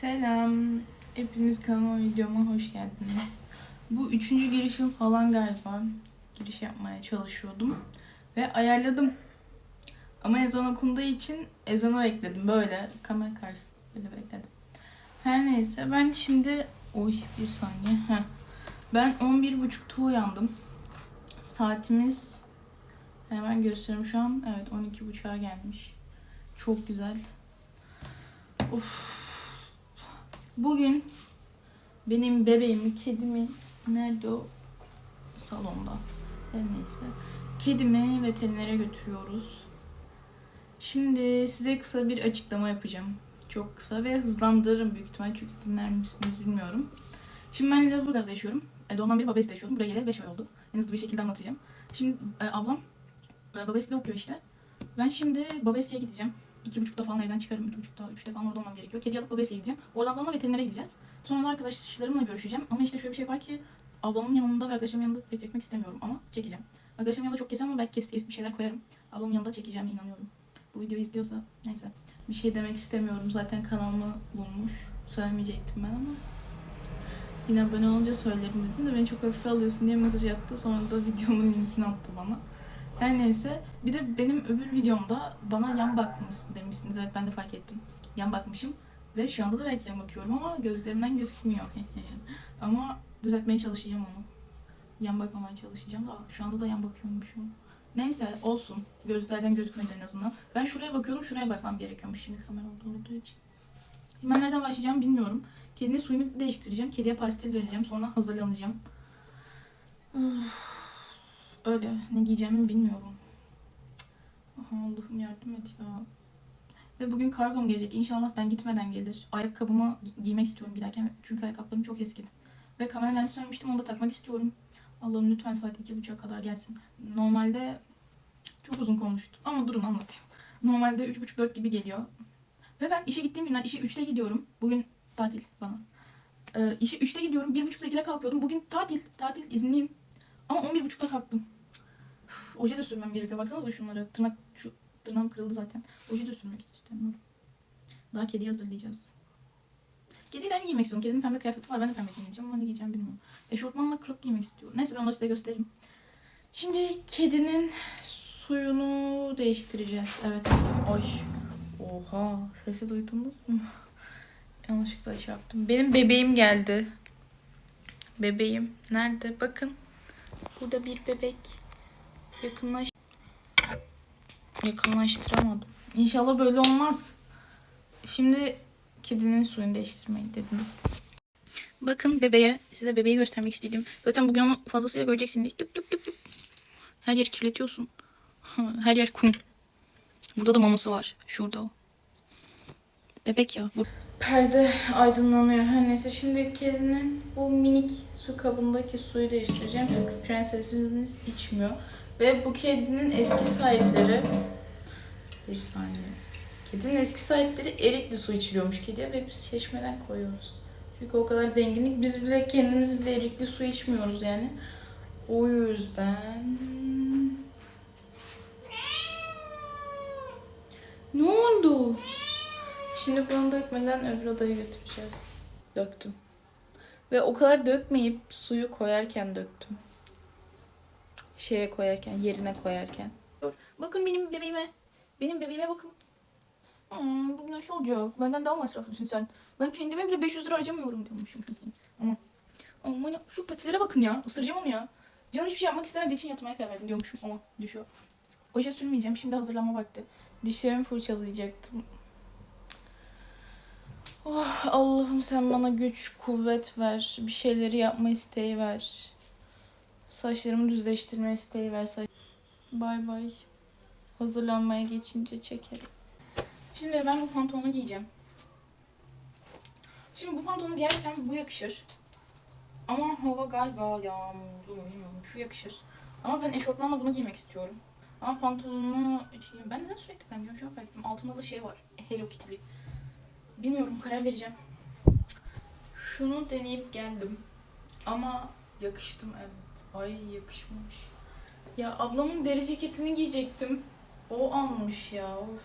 Selam. Hepiniz kanalıma videoma hoş geldiniz. Bu üçüncü girişim falan galiba. Giriş yapmaya çalışıyordum. Ve ayarladım. Ama ezan okunduğu için ezanı bekledim. Böyle kamera karşısında böyle bekledim. Her neyse ben şimdi... Oy bir saniye. Heh. Ben 11.30'da uyandım. Saatimiz hemen gösteriyorum şu an. Evet 12.30'a gelmiş. Çok güzel. Of. Bugün benim bebeğimi, kedimi nerede o? Salonda. Her neyse. Kedimi veterinere götürüyoruz. Şimdi size kısa bir açıklama yapacağım. Çok kısa ve hızlandırırım büyük ihtimal çünkü dinler misiniz bilmiyorum. Şimdi ben Lüleburgaz'da yaşıyorum. E, doğumdan beri Babes'te yaşıyordum. Buraya geleli 5 ay oldu. En hızlı bir şekilde anlatacağım. Şimdi e, ablam e, Babes'te okuyor işte. Ben şimdi Babes'e gideceğim. İki buçukta falan evden çıkarım. Üç buçukta, üçte falan orada olmam gerekiyor. Kedi alıp Babes'e gideceğim. Oradan ablamla veterinere gideceğiz. Sonra da arkadaşlarımla görüşeceğim. Ama işte şöyle bir şey var ki ablamın yanında ve arkadaşımın yanında pek çekmek istemiyorum ama çekeceğim. Arkadaşımın yanında çok kesem ama belki kes kes bir şeyler koyarım. Ablamın yanında çekeceğime inanıyorum. Bu videoyu izliyorsa neyse. Bir şey demek istemiyorum. Zaten kanalımı bulmuş. Söylemeyecektim ben ama. Yine abone olunca söylerim dedim de beni çok hafife alıyorsun diye mesaj attı. Sonra da videomun linkini attı bana. Her neyse. Bir de benim öbür videomda bana yan bakmışsın demişsiniz. Evet ben de fark ettim. Yan bakmışım. Ve şu anda da belki yan bakıyorum ama gözlerimden gözükmüyor. ama düzeltmeye çalışacağım onu. Yan bakmamaya çalışacağım da şu anda da yan bakıyormuşum. Neyse olsun. Gözlerden gözükmedi en azından. Ben şuraya bakıyordum. Şuraya bakmam gerekiyormuş şimdi kamera olduğu için. Ben nereden başlayacağımı bilmiyorum. Kedinin suyunu değiştireceğim. Kediye pastil vereceğim. Sonra hazırlanacağım. Üf. Öyle. Ne giyeceğimi bilmiyorum. Aha, Allah'ım yardım et ya. Ve bugün kargom gelecek. İnşallah ben gitmeden gelir. Ayakkabımı gi- giymek istiyorum giderken. Çünkü ayakkabılarım çok eskidi. Ve kamera lensi söylemiştim. Onu da takmak istiyorum. Allah'ım lütfen saat iki buçuğa kadar gelsin. Normalde çok uzun konuştum. Ama durun anlatayım. Normalde üç buçuk dört gibi geliyor. Ve ben işe gittiğim günler işe üçte gidiyorum. Bugün tatil bana. Ee, işe üçte gidiyorum. Bir buçuk sekizde kalkıyordum. Bugün tatil. Tatil izinliyim. Ama on bir buçukta kalktım. Üf, Oje de sürmem gerekiyor. Baksanıza şunlara. Tırnak, şu tırnağım kırıldı zaten. Oje de sürmek istemiyorum. Daha kediyi hazırlayacağız. Kediyle aynı giymek istiyorum. Kedinin pembe kıyafeti var. Ben de pembe giyineceğim ama ne giyeceğim bilmiyorum. Eşortmanla crop giymek istiyorum. Neyse ben onları size göstereyim. Şimdi kedinin suyunu değiştireceğiz. Evet. Oy. Oha. Sesi duydunuz mu? Yanlışlıkla şey yaptım. Benim bebeğim geldi. Bebeğim. Nerede? Bakın. Burada bir bebek. Yakınlaş... Yakınlaştıramadım. İnşallah böyle olmaz. Şimdi kedinin suyunu değiştirmeyi dedim. Bakın bebeğe, size bebeği göstermek istedim. Zaten bugün onu fazlasıyla göreceksiniz. Tıp tıp tıp tıp. Her yeri kirletiyorsun. Her yer kum. Burada da maması var. Şurada o. Bebek ya. Bu. Perde aydınlanıyor. Her neyse şimdi kedinin bu minik su kabındaki suyu değiştireceğim. Çünkü prensesimiz içmiyor. Ve bu kedinin eski sahipleri bir saniye. Kedinin eski sahipleri erikli su içiliyormuş kediye ve biz çeşmeden koyuyoruz. Çünkü o kadar zenginlik. Biz bile kendimiz bile erikli su içmiyoruz yani. O yüzden... Ne oldu? Şimdi bunu dökmeden öbür odaya götüreceğiz. Döktüm. Ve o kadar dökmeyip suyu koyarken döktüm. Şeye koyarken, yerine koyarken. Bakın benim bebeğime. Benim bebeğime bakın. Hmm, bugün nasıl olacak? Benden daha masraflısın sen. Ben kendime bile 500 lira harcamıyorum diyormuşum. Ama, ama ya, şu patilere bakın ya. Isıracağım onu ya. Canım hiçbir şey yapmak istemediği için yatmaya karar verdim diyormuşum ama düşüyor. Oje sürmeyeceğim. Şimdi hazırlanma vakti. Dişlerimi fırçalayacaktım. Oh, Allah'ım sen bana güç, kuvvet ver. Bir şeyleri yapma isteği ver. Saçlarımı düzleştirme isteği ver. Bay bay. Hazırlanmaya geçince çekerim. Şimdi ben bu pantolonu giyeceğim. Şimdi bu pantolonu giyersem bu yakışır. Ama hava galiba yağmurlu mu bilmiyorum. Şu yakışır. Ama ben eşofmanla bunu giymek istiyorum. Ama pantolonu... Ben neden sürekli ben an fark. Altında da şey var. Hello Kitty. Bilmiyorum karar vereceğim. Şunu deneyip geldim. Ama yakıştım evet. Ay yakışmamış. Ya ablamın deri ceketini giyecektim. O almış ya. Of.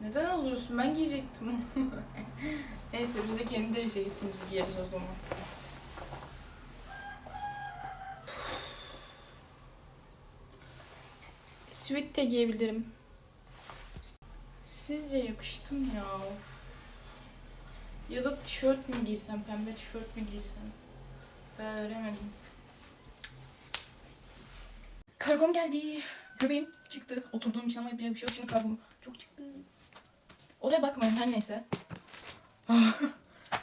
Neden alıyorsun? Ben giyecektim. Neyse biz de kendi derece gittiğimizi giyeriz o zaman. Sweat de giyebilirim. Sizce yakıştı mı ya? Of. Ya da tişört mü giysem, pembe tişört mü giysem? Ben öğrenemedim. Kargom geldi. Göbeğim çıktı. Oturduğum için ama yapacak bir şey yok. Şimdi kargom çok çıktı. Oraya bakmayın her neyse. Ah.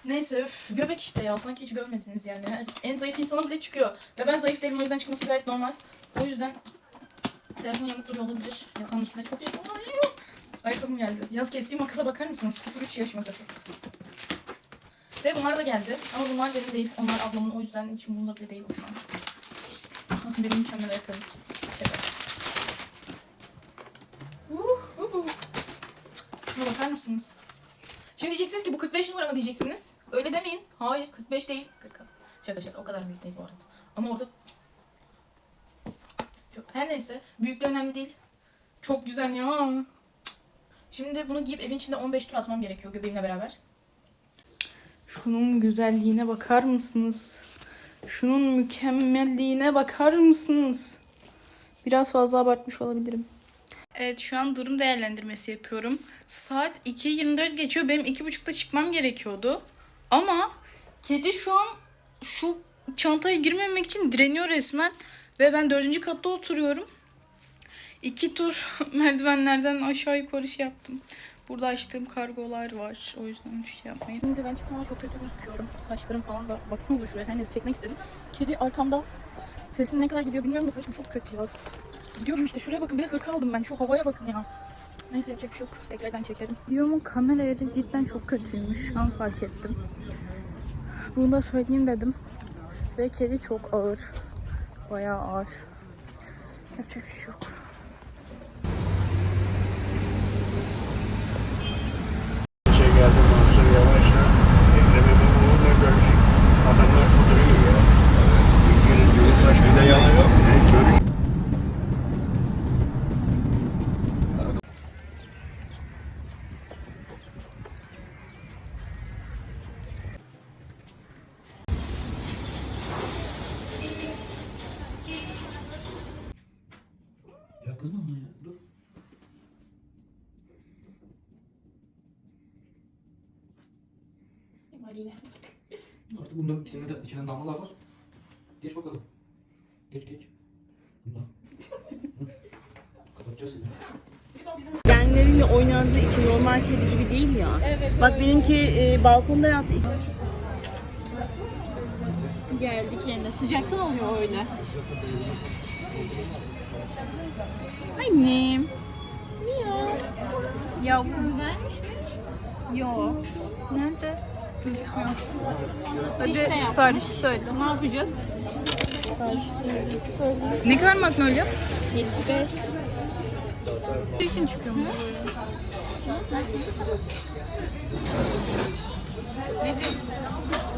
neyse üf, göbek işte ya. Sanki hiç görmediniz yani. En zayıf insana bile çıkıyor. Ve ben zayıf değilim o yüzden çıkması gayet normal. O yüzden telefon yanık duruyor olabilir. Yatağın üstünde çok yakın. Ayakkabım geldi. Yaz kestiğim makasa bakar mısınız? 0-3 yaş makası. Ve bunlar da geldi. Ama bunlar benim değil. Onlar ablamın. O yüzden hiç umurumda bile değil şu an. Benim mükemmel ayakkabım. Şaka. Uh, uh, uh. Bakar mısınız? Şimdi diyeceksiniz ki bu 45 numara mı diyeceksiniz? Öyle demeyin. Hayır 45 değil. 40. Şaka şaka o kadar büyük değil bu arada. Ama orada... Her neyse. Büyüklüğü önemli değil. Çok güzel ya. Şimdi bunu giyip evin içinde 15 tur atmam gerekiyor göbeğimle beraber. Şunun güzelliğine bakar mısınız? Şunun mükemmelliğine bakar mısınız? Biraz fazla abartmış olabilirim. Evet şu an durum değerlendirmesi yapıyorum. Saat 2.24 geçiyor. Benim 2.30'da çıkmam gerekiyordu. Ama kedi şu an şu çantaya girmemek için direniyor resmen. Ve ben dördüncü katta oturuyorum. İki tur merdivenlerden aşağı yukarı şey yaptım. Burada açtığım kargolar var. O yüzden hiç şey yapmayın. Şimdi ben çıktım ama çok kötü gözüküyorum. Saçlarım falan da baksanıza şuraya. Her neyse çekmek istedim. Kedi arkamda. Sesim ne kadar gidiyor bilmiyorum da saçım çok kötü ya. Gidiyorum işte şuraya bakın. Bir de hırka aldım ben. Şu havaya bakın ya. Neyse yapacak bir şey yok. Tekrardan çekerim. Videomun kamera yeri cidden çok kötüymüş. Şu an fark ettim. Bunu da söyleyeyim dedim. Ve kedi çok ağır. Bayağı ağır. Yapacak bir şey yok. şey geldi Mansur Yavaş'la Ekrem İmamoğlu'na görüşük. Adamlar kuduruyor ya. Ülkenin Cumhurbaşkanı yalan yok. Ne görüş Ya kızma bana ya. Dur. Artık bunların ikisinde de içinden damlalar var. Geç bakalım. Geç geç. Allah. Kapatacağız seni. Genleriyle oynandığı için normal kedi gibi değil ya. Evet. Bak benimki e, balkonda yattı. Geldik yerine. Sıcaktan oluyor öyle. Annem. Miyav. Yavrum güzelmiş mi? Yo. Nerede? Gözükmüyor. Hadi sipariş söyle. Ne yapacağız? Ne kadar magnolia? 75. için çıkıyor mu?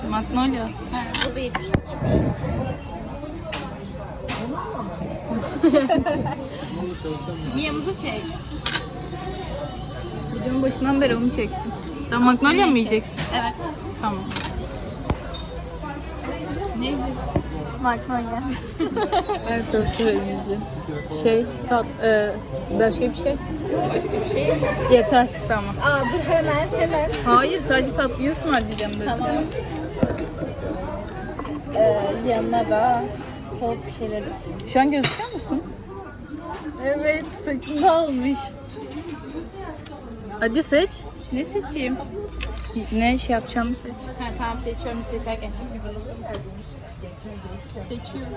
Magnolia. Ha, bu da 75. Miyamızı çek. Videonun başından beri onu çektim. Sen magnolia mı yiyeceksin? Evet. Tamam. Ne yiyeceksin? Magnolia. evet doğru söyleyeceğim. Şey, tat, e, başka bir şey. Başka bir şey. Yeter. Tamam. Aa dur hemen hemen. Hayır sadece tatlıyı ısmarlayacağım dedim. Tamam. Ee, yanına da soğuk bir şeyler için. Şu an gözüküyor musun? Evet saçım da olmuş. Hadi seç. Ne seçeyim? Ne şey yapacağımı seç. Ha, tamam seçiyorum seçerken çünkü bunu Seçiyorum.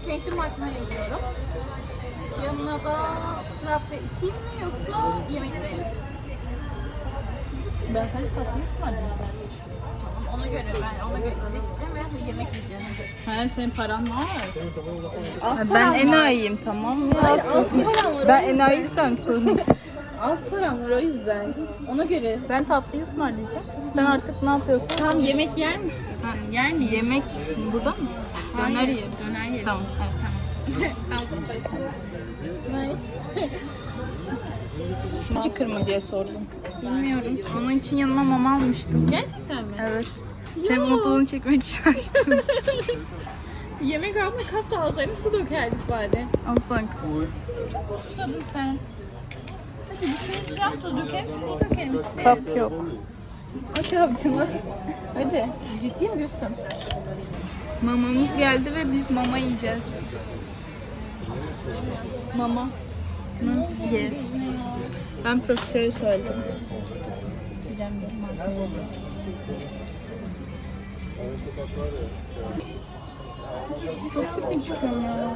Çilekli magnolia yiyorum. Yanına da frappe içeyim mi yoksa yemek mi yeriz? Ben sadece tatlıyı ısmarlayacağım. Ona göre ben ona göre içecek içeceğim ve yemek yiyeceğim. He senin paran var. Az ben var. enayiyim tamam mı? Hayır, az param var. Ben enayiysem sorun. Az param var o yüzden. Ona göre. Ben tatlıyı ısmarlayacağım. Sen artık ne yapıyorsan. Tamam yemek yer misin? Ha, yer mi? Yemek burada mı? Döner Hayır, yeriz. Döner yeriz. Tamam. Evet, tamam. Ağzım taştı. Nice. Çıkır mı diye sordum. Bilmiyorum. Onun için yanıma mama almıştım. Gerçekten mi? Evet. Senin mutluluğunu çekmek için açtım. Yemek altına kap da alsaydın su dökerdik bari. Aslan. Çok mu susadın sen? Bir şey şey yap da dökelim su dökelim. Kap yok. Aç avucunu. Hadi. Ciddi mi diyorsun? Mamamız geldi ve biz mama yiyeceğiz. Mama. Mı? Ye. Ben profiterol söyledim. İrem de Çok çirkin çıkıyorum ya.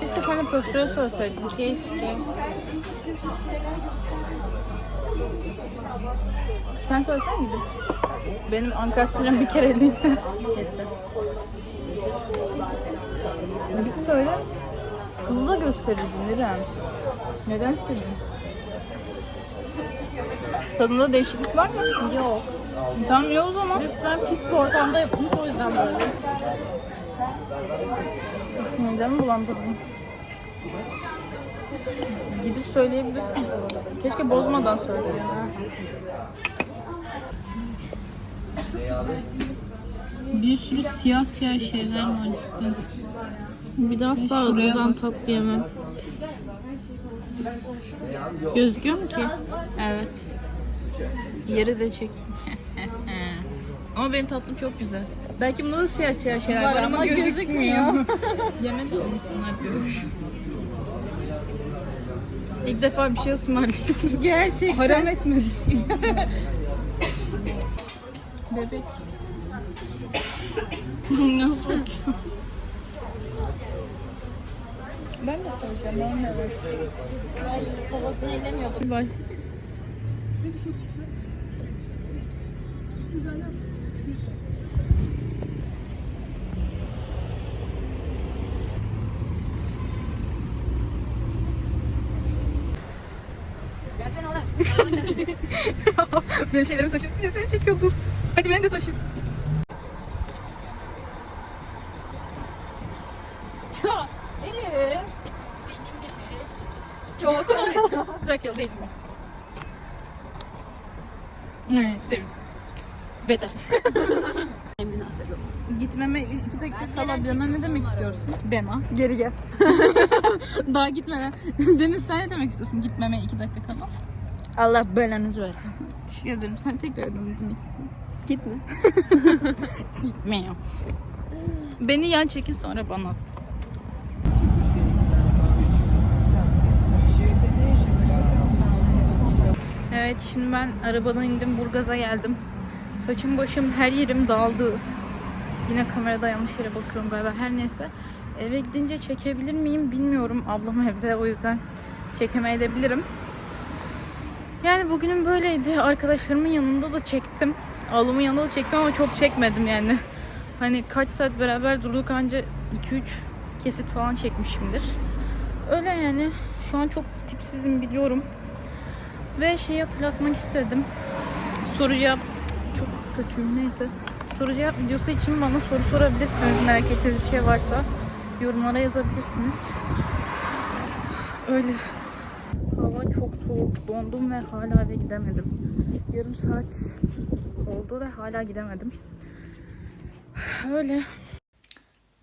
Keşke sen de profiterol söyleseydin. Keşke. Sen söylesen miydin? Benim ankastırım bir kere değil. Git söyle. Hızlı da gösterirdin İrem. Neden sildin? Tadında değişiklik var mı? Yok. Tamam iyi o zaman. Lütfen pis bir ortamda yapılmış o yüzden böyle. Üf, Midemi bulandırdım. Gidip söyleyebilirsin. Keşke bozmadan söyleseydin. Bir sürü siyah siyah şeyler var cidden. Bir daha asla buradan tatlı yemem. Gözüküyor mu ki? Evet. Yeri de çek. ama benim tatlım çok güzel. Belki bunda da siyah siyah şeyler var, ama, gözükmüyor. Yemedi olmasınlar diyor. İlk defa bir şey ısmarlayayım. Gerçekten. Haram etmedim. Bebek. Nasıl bakıyor? Ben de konuşacağım. Ben de Ay kafasını ellemiyordum. Bye. Benim şeylerimi taşıyorum diye seni çekiyordum. Hadi beni de taşı. Elif. Çok Trakyalı değilim ben. Ne? Sevimsiz. Beter. Gitmeme iki dakika kala Bena ne demek istiyorsun? Bena. Geri gel. Daha gitmeden. Deniz sen ne demek istiyorsun gitmeme iki dakika kala? Allah belanızı versin. Teşekkür ederim. Sen tekrardan ne demek istiyorsun? Gitme. Gitmiyor. Beni yan çekin sonra bana at. Evet şimdi ben arabadan indim Burgaz'a geldim. Saçım başım her yerim dağıldı. Yine kamerada yanlış yere bakıyorum galiba. Her neyse. Eve gidince çekebilir miyim bilmiyorum. Ablam evde o yüzden çekemeyebilirim. Yani bugünüm böyleydi. Arkadaşlarımın yanında da çektim. Ablamın yanında da çektim ama çok çekmedim yani. Hani kaç saat beraber durduk anca 2-3 kesit falan çekmişimdir. Öyle yani. Şu an çok tipsizim biliyorum. Ve şeyi hatırlatmak istedim. Soru cevap çok kötüyüm neyse. Soru cevap videosu için bana soru sorabilirsiniz. Merak ettiğiniz bir şey varsa yorumlara yazabilirsiniz. Öyle. Çok soğuk. Dondum ve hala eve gidemedim. Yarım saat oldu ve hala gidemedim. Öyle.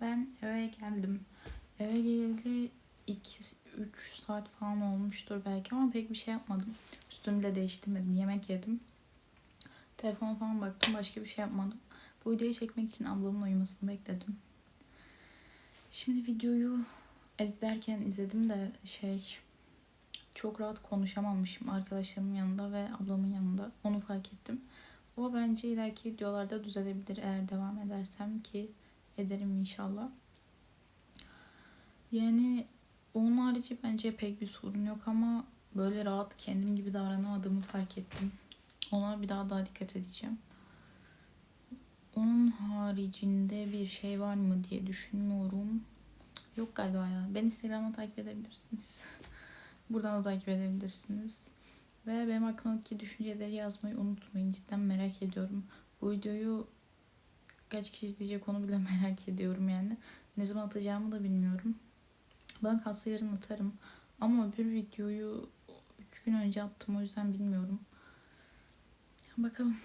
Ben eve geldim. Eve geleli 2-3 saat falan olmuştur belki ama pek bir şey yapmadım. Üstümü de değiştirmedim. Yemek yedim. Telefona falan baktım. Başka bir şey yapmadım. Bu videoyu çekmek için ablamın uyumasını bekledim. Şimdi videoyu editlerken izledim de şey çok rahat konuşamamışım arkadaşlarımın yanında ve ablamın yanında. Onu fark ettim. O bence ileriki videolarda düzelebilir eğer devam edersem ki ederim inşallah. Yani onun harici bence pek bir sorun yok ama böyle rahat kendim gibi davranamadığımı fark ettim. Ona bir daha daha dikkat edeceğim. Onun haricinde bir şey var mı diye düşünüyorum. Yok galiba ya. Ben Instagram'dan takip edebilirsiniz. Buradan da takip edebilirsiniz. Ve benim aklımdaki düşünceleri yazmayı unutmayın. Cidden merak ediyorum. Bu videoyu kaç kişi izleyecek onu bile merak ediyorum yani. Ne zaman atacağımı da bilmiyorum. Ben kalsa yarın atarım. Ama öbür videoyu 3 gün önce attım o yüzden bilmiyorum. Bakalım.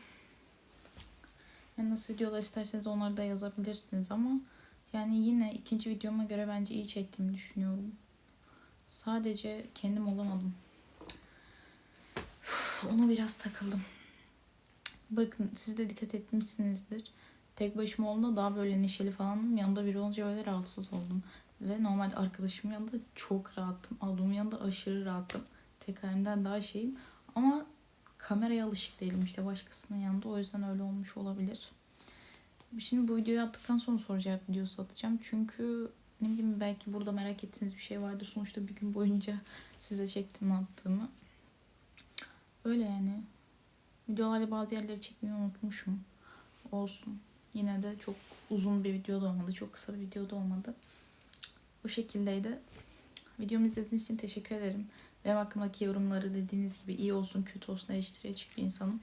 Yani nasıl videolar isterseniz onları da yazabilirsiniz ama yani yine ikinci videoma göre bence iyi çektiğimi düşünüyorum. Sadece kendim olamadım. Ona biraz takıldım. Bakın siz de dikkat etmişsinizdir. Tek başıma olduğunda daha böyle neşeli falanım. Yanında biri olunca böyle rahatsız oldum. Ve normalde arkadaşımın yanında çok rahattım. Ablamın yanında aşırı rahattım. Tek halimden daha şeyim. Ama kameraya alışık değilim işte başkasının yanında. O yüzden öyle olmuş olabilir. Şimdi bu videoyu yaptıktan sonra soru cevap videosu atacağım. Çünkü ne bileyim belki burada merak ettiğiniz bir şey vardır. Sonuçta bir gün boyunca size çektim ne yaptığımı. Öyle yani. Videolarda bazı yerleri çekmeyi unutmuşum. Olsun. Yine de çok uzun bir video da olmadı. Çok kısa bir video da olmadı. Bu şekildeydi. Videomu izlediğiniz için teşekkür ederim. Benim hakkımdaki yorumları dediğiniz gibi iyi olsun kötü olsun eleştiri açık bir insanım.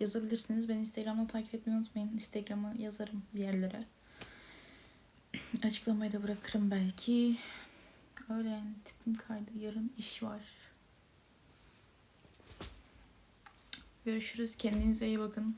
Yazabilirsiniz. Beni Instagram'dan takip etmeyi unutmayın. Instagram'a yazarım bir yerlere. Açıklamayı da bırakırım belki. Öyle yani tipim kaydı. Yarın iş var. Görüşürüz. Kendinize iyi bakın.